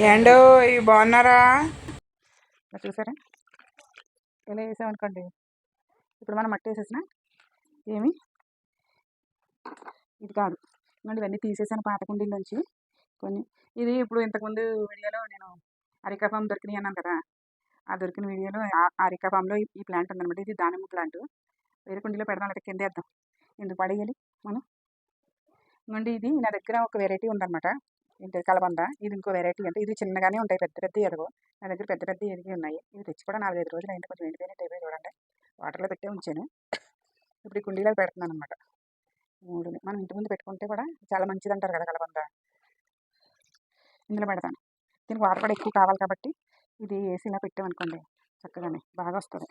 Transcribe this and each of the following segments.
ఏండో ఇవి బాగున్నారా? చూసారా? ఇలా వేసామనుకోండి ఇప్పుడు మనం మట్టి వేసేసిన ఏమి? ఇది కాదు. ఇదిగోండి ఇవన్నీ తీసేసాను పాత కుండీలోంచి కొన్ని ఇది ఇప్పుడు ఇంతకుముందు వీడియోలో నేను అరికా ఫామ్ దొరికినాయి అన్నాను కదా. ఆ దొరికిన వీడియోలో ఆ- అరికా ఫామ్లో ఈ- ప్లాంట్ ఉందన్నమాట. ఇది దానిమ్మ ప్లాంట్. వేరే కుండీలో పెడదాం లేదా కింద వేద్దాం. ఎందుకు పడేయాలి మనం? ఇదిగోండి ఇది నా దగ్గర ఒక వెరైటీ ఉందన్నమాట. ఏంటి కలబంద? ఇది ఇంకో వెరైటీ అంటే ఇది చిన్నగానే ఉంటాయి పెద్ద పెద్ద ఎరుగు నా దగ్గర పెద్ద పెద్ద ఎరిగి ఉన్నాయి. ఇవి తెచ్చి కూడా నాలుగైదు రోజులు అయింది. కొంచెం ఎండిపోయినట్టు అయిపోయి చూడండి. వాటర్లో పెట్టే ఉంచాను. ఇప్పుడు కుండీలో పెడుతున్నాను అనమాట మూడు మనం ఇంటి ముందు పెట్టుకుంటే కూడా చాలా మంచిది అంటారు కదా కలబంద. ఇందులో పెడతాను. దీనికి వాటర్ కూడా ఎక్కువ కావాలి కాబట్టి ఇది ఏసీలా పెట్టామనుకోండి చక్కగానే బాగా వస్తుంది.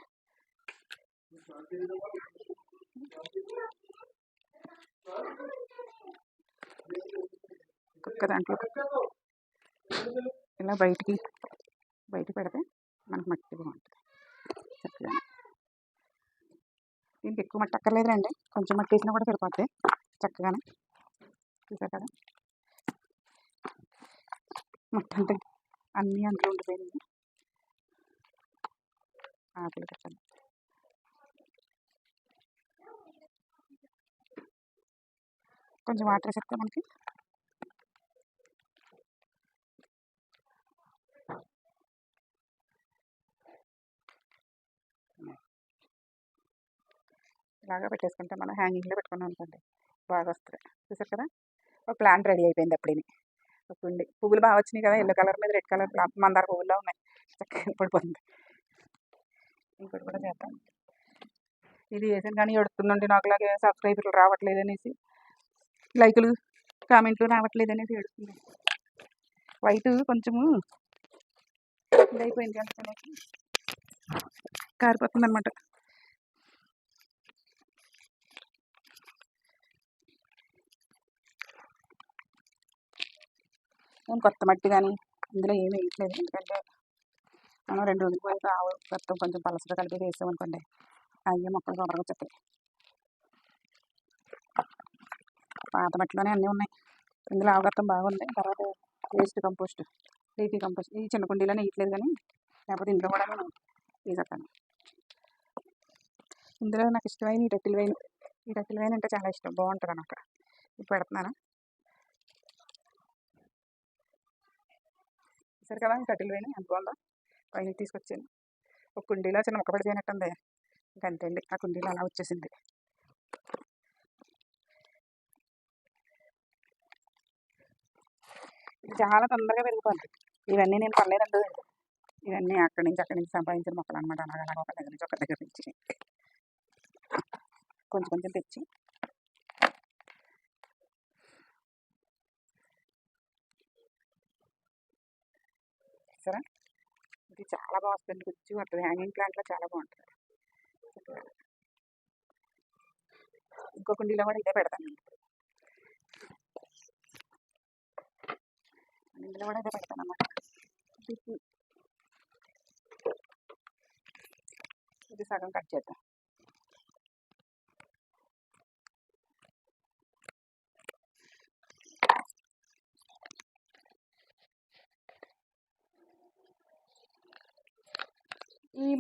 కుక్క దాంట్లో ఇలా బయటికి బయట పెడితే మనకు మట్టి బాగుంటుంది. చక్కగా. దీనికి ఎక్కువ మట్టి అక్కర్లేదులేండి. కొంచెం మట్టి వేసినా కూడా సరిపోద్ది. చక్కగానే. చూసారు కదా? మట్టి అంటే అన్నీ అందులో ఉండిపోయింది ఆకులు కట్టండి కొంచెం వాటర్ వేసేస్తే మనకి ఇలాగా పెట్టేసుకుంటే మనం హ్యాంగింగ్లో పెట్టుకున్నాం అనుకోండి బాగా వస్తుంది. చూసారు కదా? ఒక ప్లాంట్ రెడీ అయిపోయింది అప్పుడే ఒక కుండి పువ్వులు బాగా వచ్చినాయి కదా ఎల్లో కలర్ మీద రెడ్ కలర్ మందార పువ్వుల్లో ఉన్నాయి. చక్కగా పడిపోతుంది ఇంకోటి కూడా చేద్దాం. ఇది వేసాను కానీ ఎడుతుందండి నాకు లాగే సబ్స్క్రైబర్లు రావట్లేదు అనేసి లైకులు కామెంట్లు రావట్లేదు అనేసి ఎడుతుంది. వైట్ కొంచెము ఇదైపోయింది అందుకనేసి కారిపోతుంది అనమాట నేను కొత్త మట్టి కానీ ఇందులో ఏమి వేయట్లేదు. ఎందుకంటే మనం రెండు రోజుల వరకు ఆవు కొత్త కొంచెం పలసగా కలిపి వేసామనుకోండి అయ్యే మొక్కలు తొందరగా వచ్చేస్తాయి. పాత మట్టిలోనే అన్నీ ఉన్నాయి. ఇందులో ఆవగత్తం బాగుంది. తర్వాత వేస్ట్ కంపోస్ట్ లీఫీ కంపోస్ట్ ఈ చిన్న కుండీలోనే వేయట్లేదు కానీ లేకపోతే ఇందులో కూడా నేను వేసేస్తాను. ఇందులో నాకు ఇష్టమైన ఈ టెక్కిల్ వైన్ ఈ టెక్కిల్ వైన్ అంటే చాలా ఇష్టం. బాగుంటుంది అనమాట ఇప్పుడు పెడుతున్నాను? సరే కదా కట్టెలు వేయని ఎంత బాగుందో పైన తీసుకొచ్చాను. ఒక కుండీలో చిన్న మొక్క పడిపోయినట్టుంది. ఇంక అండి ఆ కుండీలో అలా వచ్చేసింది. చాలా తొందరగా పెరిగిపోయింది. ఇవన్నీ నేను పర్లేదండి ఇవన్నీ అక్కడి నుంచి అక్కడి నుంచి సంపాదించిన మొక్కలు అనమాట అలాగ అలాగ ఒక దగ్గర నుంచి ఒక దగ్గర నుంచి. కొంచెం కొంచెం తెచ్చి సరే ఇది చాలా బాగా వస్తుంది. గుజ్జు పడుతుంది హ్యాంగింగ్ ప్లాంట్లో చాలా బాగుంటుంది. ఇంకో కుండీలో కూడా ఇదే పెడతాను ఇందులో కూడా ఇదే పెడతాను అన్నమాట. ఇది సగం కట్ చేద్దాం.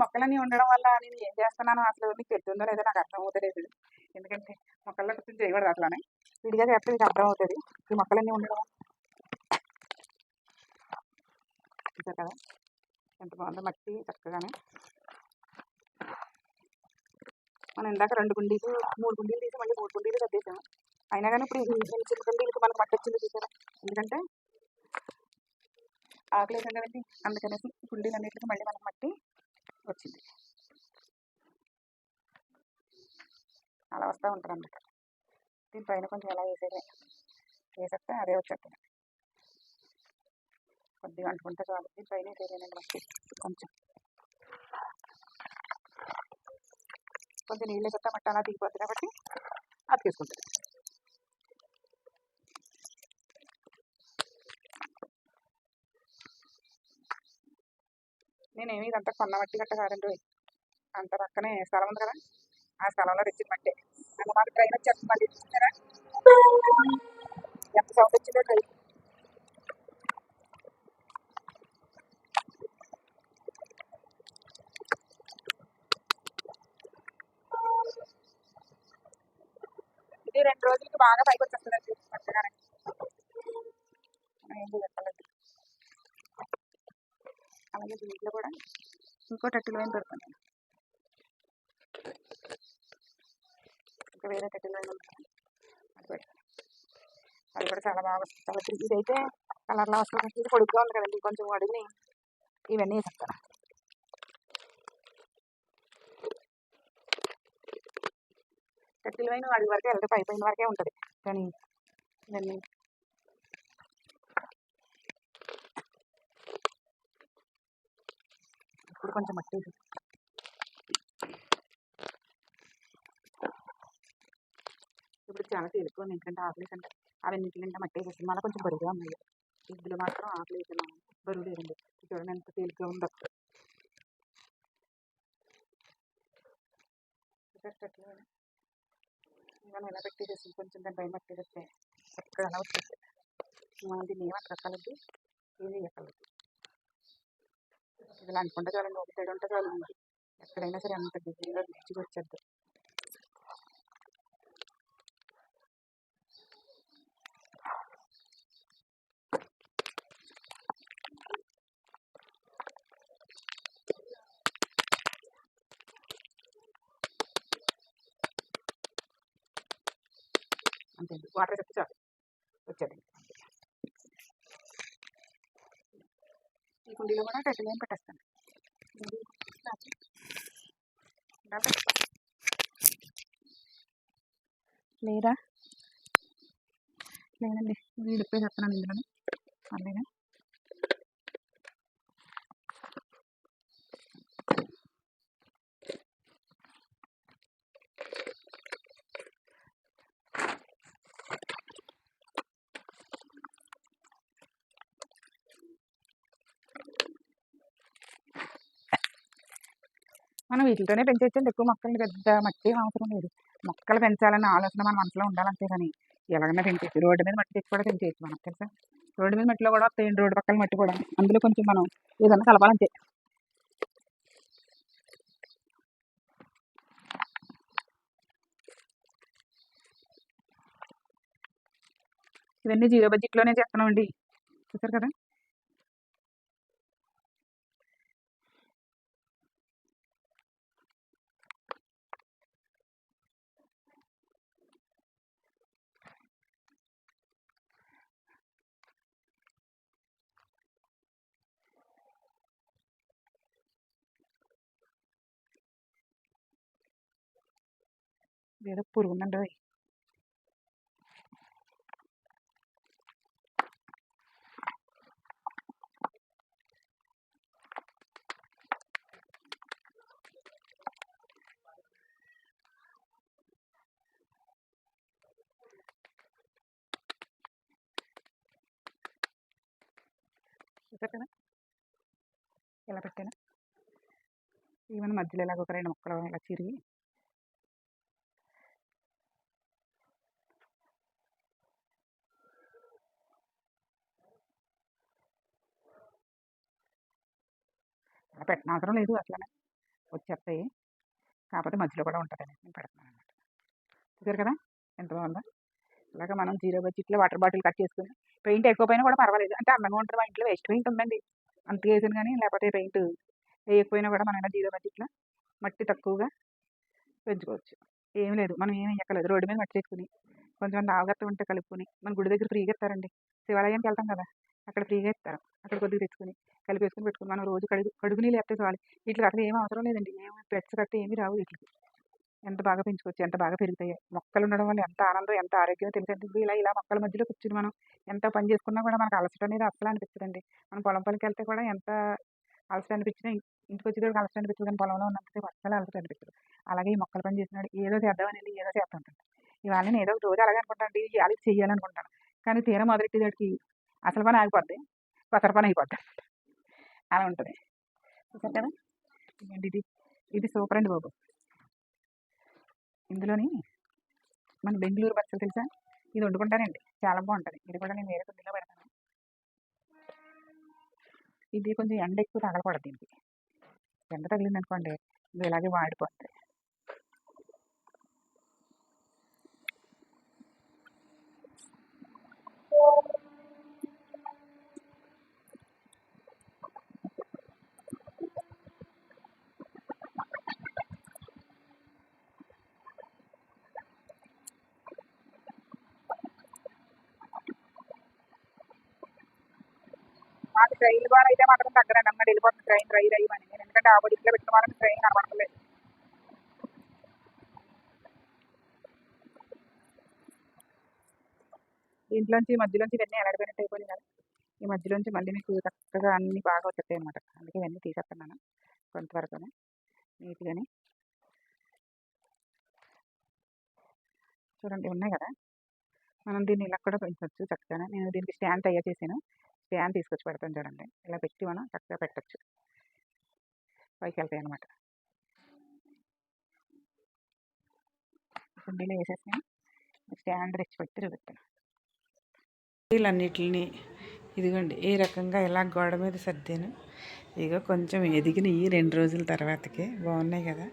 మొక్కలన్నీ ఉండడం వల్ల నేను ఏం చేస్తున్నానో అసలు మీకు తెలుస్తుందో లేదో నాకు అర్థం అవుతలేదు ఎందుకంటే మొక్కల్లో కొంచెం చేయకూడదు అట్లానే విడిగా చేస్తే మీకు అర్థం అవుతుంది ఈ మొక్కలన్నీ ఉండడం చూసారు కదా? ఎంత బాగుందో మట్టి చక్కగానే. మనం ఇందాక రెండు గుండీలు మూడు గుండీలు తీసి మళ్ళీ మూడు గుండీలు కట్టేసాము. అయినా కానీ ఇప్పుడు చిన్న చిన్న కుండీలకు మనకు మట్టి వచ్చింది చూసారా? ఎందుకంటే ఆకలేదు కదండి. అందుకనేసి గుండీలు అన్నింటికి మళ్ళీ మనం మట్టి వచ్చింది. అలా వస్తూ ఉంటుంది అన్నమాట దీనిపైన కొంచెం ఎలా వేసేదే వేసేస్తే అదే వచ్చేస్తుంది కొద్దిగా అంటుకుంటే చాలు. దీనిపైన వేసేదేనండి మనకి కొంచెం. కొంచెం నీళ్ళు చెత్త మట్టి అలా దిగిపోతుంది కాబట్టి అది నేనేమి ఇదంతా కొన్న మట్టి గట్ట కాదండి. అంత పక్కనే స్థలం ఉంది కదా ఆ స్థలంలో తెచ్చిన మట్టి. మాకు ట్రైన్ వచ్చేస్తుంది మళ్ళీ చూసారా? ఎంత సౌండ్ వచ్చిందో ట్రైన్ ఇది రెండు రోజులకి బాగా పైకి వచ్చేస్తుందండి పక్కగానే ఏం చెప్పలేదు అలాగే దీంట్లో కూడా ఇంకో టట్టులో ఏం దొరుకుతుంది ఇంకా వేరే టట్టులో ఏం అది పెడతాను అది కూడా చాలా బాగా వస్తుంది. చాలా తిరిగి ఇదైతే కలర్లా వస్తుంది. ఇది పొడుగ్గా ఉంది కదండి. కొంచెం వాడిని ఇవన్నీ వేసేస్తాను కట్టెల వైన వాడి వరకే వెళ్తే పై పైన వరకే ఉంటుంది. కానీ ఇవన్నీ ఇప్పుడు కొంచెం మట్టి వేసి ఇప్పుడు చాలా తేలిక ఉంది ఎందుకంటే ఆకులు కంటే అవన్నిటి నిండా మట్టి వేసేసి మళ్ళీ కొంచెం బరువుగా ఉన్నాయి ఇందులో మాత్రం ఆకులు వేసినాము బరువు లేదండి చూడండి ఎంత తేలికగా ఉందో కట్టెలు మనం ఎలా పెట్టేసి కొంచెం దాని పైన పెట్టేస్తే చక్కగా అలా వచ్చేసి మనం దీన్ని ఏమంటారు ఎక్కలది ఇది ఎక్కలది ఇలాంటి అనుకుంటే చాలండి ఒక సైడ్ ఉంటే చాలు ఎక్కడైనా సరే అంత బిజీగా మంచిగా వచ్చేద్ది. అంతే వాటర్ చెప్తే చాలు. వచ్చేదండి ఈ కుండీలో కూడా టెట్టలు ఏం పెట్టేస్తాను. లేదా లేదండి వీడిపోయి చెప్తున్నాను ఇందులో అలాగే మనం వీటితోనే పెంచేచ్చండి ఎక్కువ మొక్కలు పెద్ద మట్టి అవసరం లేదు. మొక్కలు పెంచాలన్న ఆలోచన మన మనసులో ఉండాలంతే కానీ ఎలాగైనా పెంచేసి రోడ్డు మీద మట్టి కూడా పెంచేయచ్చు మనం తెలుసా? రోడ్డు మీద మట్టిలో కూడా వస్తాయండి రోడ్డు పక్కన మట్టి కూడా. అందులో కొంచెం మనం ఏదన్నా కలపాలంటే ఇవన్నీ జీరో బడ్జెట్లోనే చేస్తున్నామండి. చూసారు కదా? ఏదో పురుగు ఉందండి ఓయ్. ఇలా పెట్టాను ఈవెన్ మధ్యలో ఇలాగ ఒక రెండు ముక్కలు ఇలా చిరిగి అలా పెట్టిన అవసరం లేదు అట్లనే. వచ్చేస్తాయి. కాకపోతే మధ్యలో కూడా ఉంటుందని నేను పెడుతున్నాను అనమాట చూసారు కదా? ఎంత బాగుందో. ఇలాగ మనం జీరో బడ్జెట్లో వాటర్ బాటిల్ కట్ చేసుకుని పెయింట్ ఎక్కువపోయినా కూడా పర్వాలేదు. అంటే అందంగా ఉంటుంది మా ఇంట్లో వేస్ట్ పెయింట్ ఉందండి. అంత వేసాను కానీ లేకపోతే పెయింట్ వేయకపోయినా కూడా మనం జీరో బడ్జెట్లో మట్టి తక్కువగా పెంచుకోవచ్చు. ఏం లేదు. మనం ఏం వేయక్కర్లేదు. రోడ్డు మీద మట్టి తెచ్చుకుని కొంచెం ఆవగత్త ఉంటే కలుపుకొని మన గుడి దగ్గర ఫ్రీగా ఇస్తారండి. శివాలయానికి వెళ్తాం కదా? అక్కడ ఫ్రీగా ఇస్తారు. అక్కడ కొద్దిగా తెచ్చుకుని కలిపేసుకుని పెట్టుకుని మనం రోజు కడుగు కడుగు నీళ్ళు వేస్తే చాలి. వీటికి అసలు ఏం అవసరం లేదండి. ఏం పెట్స్ కట్టి ఏమీ రావు వీటికి. ఎంత బాగా పెంచుకోవచ్చు ఎంత బాగా పెరుగుతాయి. మొక్కలు ఉండడం వల్ల ఎంత ఆనందం ఎంత ఆరోగ్యం తెలిసేది ఇలా ఇలా మొక్కల మధ్యలో కూర్చుని మనం ఎంత పని చేసుకున్నా కూడా మనకు అలసట అనేది అస్సలు అనిపించదండి. మనం పొలం పనికి వెళ్తే కూడా ఎంత అలసట అనిపించినా ఇం- ఇంటికి వచ్చేటప్పుడు అలసట అనిపించదు కానీ పొలంలో ఉన్నంతసేపు అస్సలు అలసట అనిపించదు. అలాగే ఈ మొక్కల పని చేసినాడు ఏదో చేద్దామని ఏదో చేస్తుంటాను ఇవాళ నేను ఏదో ఒక రోజు అలాగే అనుకుంటాను ఇది ఇవాళ చేయాలనుకుంటాను. కానీ తీరా మొదలెట్టేదానికి అసలు పని ఆగిపోద్ది. కొత్త పని అయిపోద్ది. అలా ఉంటుంది. చూసారు కదా? ఇది. ఇది సూపర్ అండి బాబు. ఇందులోని మన బెంగళూరు బచ్చలు తెలుసా? ఇది వండుకుంటానండి చాలా బాగుంటుంది. ఇది కూడా నేను వేరే కొద్దిగా పెడతాను. ఇది కొంచెం ఎండ ఎక్కువ తగలకూడదు దీనికి. ఎండ తగిలింది అనుకోండి ఇది ఇలాగే వాడిపోతుంది నాకు ట్రైన్ ద్వారా అయితే మాత్రం తగ్గరండి అమ్మ. వెళ్ళిపోతుంది ట్రైన్ రై అయ్యమని అని. నేను ఎందుకంటే ఆ బడిలో పెట్టిన వాళ్ళకి ట్రైన్ కనబడలేదు దీంట్లోంచి ఈ మధ్యలోంచి ఇవన్నీ ఎలాడిపోయినట్టు అయిపోయింది కదా. ఈ మధ్యలోంచి మళ్ళీ మీకు చక్కగా అన్నీ బాగా వచ్చేస్తాయి అనమాట అందుకే ఇవన్నీ తీసేస్తున్నాను కొంతవరకునే. నీట్గానే. చూడండి ఉన్నాయి కదా. మనం దీన్ని ఇలా కూడా పెంచవచ్చు చక్కగా. నేను దీనికి స్టాండ్ తయారు చేశాను. స్టాండ్ తీసుకొచ్చి పెడతాను చూడండి. ఇలా పెట్టి మనం చక్కగా పెట్టచ్చు. పైకి వెళ్తాయి అనమాట కుండీలో వేసేసాను స్టాండ్ తెచ్చి పెట్టి చూపిస్తాను వీళ్ళన్నిటిని ఇదిగోండి ఈ రకంగా ఇలా గోడ మీద సర్దాను ఇక కొంచెం ఎదిగినాయి రెండు రోజుల తర్వాతకి. బాగున్నాయి కదా?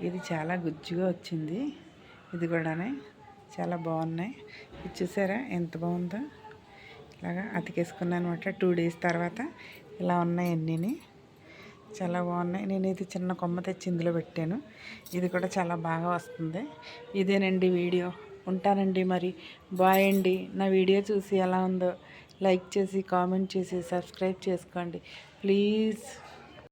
ఇది చాలా గుజ్జుగా వచ్చింది. ఇది కూడానే చాలా బాగున్నాయి. ఇది చూసారా? ఎంత బాగుందో? ఇలాగా అతికేసుకున్నాను అనమాట టూ డేస్ తర్వాత. ఇలా ఉన్నాయి అన్నీ చాలా బాగున్నాయి. నేను ఇది చిన్న కొమ్మ తెచ్చి ఇందులో పెట్టాను. ఇది కూడా చాలా బాగా వస్తుంది. ఇదేనండి వీడియో. ఉంటానండి మరి. బాయ్ అండి. నా వీడియో చూసి ఎలా ఉందో లైక్ చేసి కామెంట్ చేసి సబ్స్క్రైబ్ చేసుకోండి. ప్లీజ్.